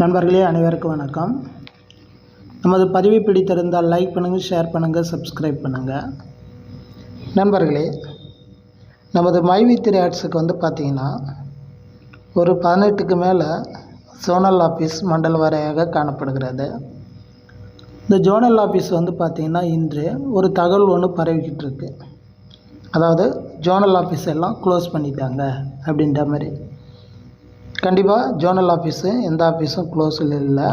நண்பர்களே அனைவருக்கும் வணக்கம். நமது பதிவு பிடித்திருந்தால் லைக் பண்ணுங்கள் ஷேர் பண்ணுங்கள் சப்ஸ்கிரைப் பண்ணுங்கள் நண்பர்களே நமது மைவி த்ரீ ஆர்ட்ஸுக்கு வந்து பார்த்திங்கன்னா ஒரு பதினெட்டுக்கு மேலே ஜோனல் ஆஃபீஸ் மண்டல வரையாக காணப்படுகிறது. இந்த ஜோனல் ஆஃபீஸ் வந்து பார்த்திங்கன்னா இன்று ஒரு தகவல் ஒன்று பரவிக்கிட்டு இருக்குது அதாவது ஜோனல் ஆஃபீஸ் எல்லாம் க்ளோஸ் பண்ணிட்டாங்க அப்படின்ற மாதிரி. கண்டிப்பாக ஜோனல் ஆஃபீஸு எந்த ஆஃபீஸும் க்ளோஸில் இல்லை.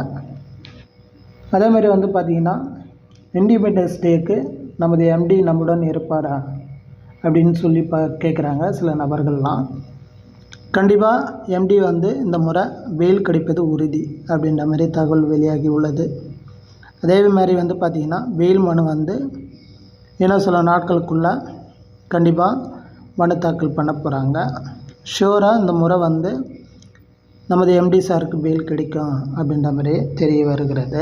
அதே மாதிரி வந்து பார்த்திங்கன்னா இண்டிபெண்டன்ஸ் டேக்கு நமது எம்டி நம்முடன் இருப்பாரா? அப்படின்னு சொல்லி ப கேட்குறாங்க சில நபர்கள்லாம். கண்டிப்பாக எம்டி வந்து இந்த முறை வெயில் கிடைப்பது உறுதி அப்படின்ற மாதிரி தகவல் வெளியாகி உள்ளது. அதே மாதிரி வந்து பார்த்திங்கன்னா வெயில் மனு வந்து இன்னும் சில நாட்களுக்குள்ளே கண்டிப்பாக மனு தாக்கல் பண்ண போகிறாங்க ஷூராக இந்த முறை வந்து நமது எம்டி சாருக்கு பெயில் கிடைக்கும் அப்படின்ற மாதிரி தெரிய வருகிறது.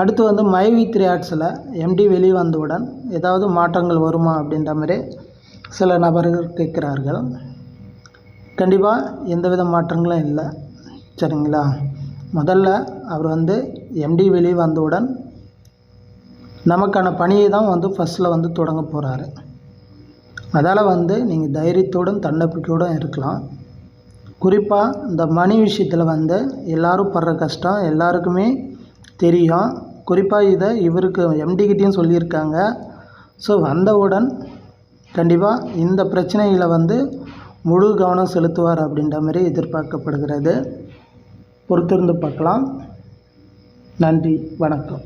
அடுத்து வந்து மைவி த்ரீ ஆர்ட்ஸில் எம்டி வெளியே வந்தவுடன் ஏதாவது மாற்றங்கள் வருமா அப்படின்ற மாதிரி சில நபர்கள் கேட்குறார்கள். கண்டிப்பாக எந்தவித மாற்றங்களும் இல்லை. சரிங்களா? முதல்ல அவர் வந்து எம்டி வெளியே வந்தவுடன் நமக்கான பணியை தான் வந்து ஃபஸ்ட்டில் வந்து தொடங்க போகிறாரு அதால் வந்து நீங்கள் தைரியத்தோடும் தன்னம்பிக்கையோடும் இருக்கலாம். குறிப்பாக இந்த மணி விஷயத்தில் வந்து எல்லோரும் படுற கஷ்டம் எல்லாருக்குமே தெரியும். குறிப்பாக இதை இவருக்கு எம்டிகிட்டையும் சொல்லியிருக்காங்க. ஸோ வந்தவுடன் கண்டிப்பாக இந்த பிரச்சனையில் வந்து முழு கவனம் செலுத்துவார் அப்படின்ற மாதிரி எதிர்பார்க்கப்படுகிறது. பொறுத்திருந்து பார்க்கலாம். நன்றி. வணக்கம்.